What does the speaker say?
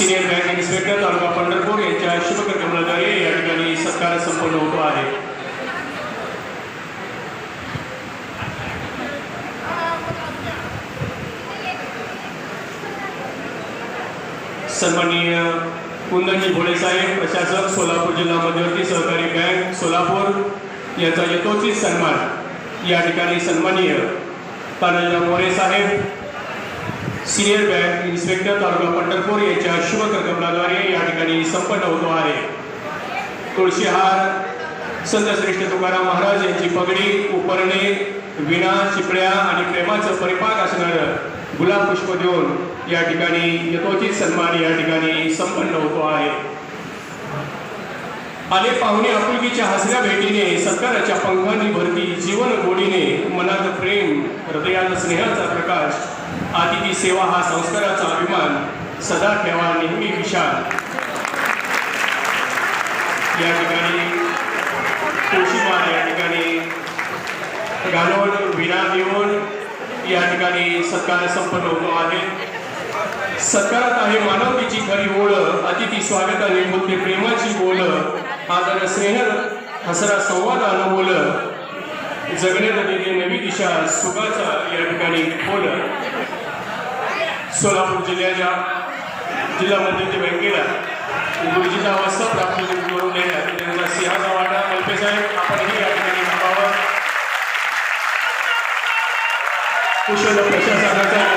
Senior bank inspector taluka Pandharpur यांच्या शुभकर्मद्वारे या ठिकाणी सत्कार संपन्न होतो आहे. सन्माननीय कुंदनजी भोळे साहेब प्रशासक सोलापूर जिल्हा मध्यवर्ती सहकारी बँक सोलापूर यांचा यथोचित सन्मान या ठिकाणी सन्माननीय Tanajirao More Saheb senior bank inspector taluka Pandharpur यांच्या शुभकर्मद्वारे या ठिकाणी संपन्न होतो आहे. तुळशीहार संत श्रेष्ठ तुकाराम महाराज यांची पगडी उपरणे विणा चिपळ्या आणि प्रेमाचं परिपाक असणारं गुलाब पुष्प देऊन या ठिकाणी यथोचित सन्मान या ठिकाणी संपन्न होतो आहे. आले पाहुणे आपुलकीच्या हसऱ्या भेटीने सत्काराच्या पंखांनी भरती जीवन गोडीने मनात प्रेम हृदयात स्नेहाचा प्रकाश आतिथी सेवा हा संस्काराचा अभिमान सदा ठेवा नेहमी विशाल. या ठिकाणी तुळशीमाळ या ठिकाणी घालून विना देऊन या ठिकाणी सत्कार संपन्न होतो आहे. सत्कारात आहे मानवतेची खरी ओळ अतिथी स्वागताने बोलते प्रेमाची बोल आदर स्नेह हसरा संवाद अनुभवल जगण्यात दिली नवी दिशा सुखाचा या ठिकाणी बोल सोलापूर जिल्ह्याच्या जिल्हा मध्यंती बँकेला गुरुजींना वाजता प्राप्त करून देण्यात त्यांना सिंहाचा वाटा कल्पेसाहेब आपणही या ठिकाणी थांबावं. कुशल प्रशासनाचा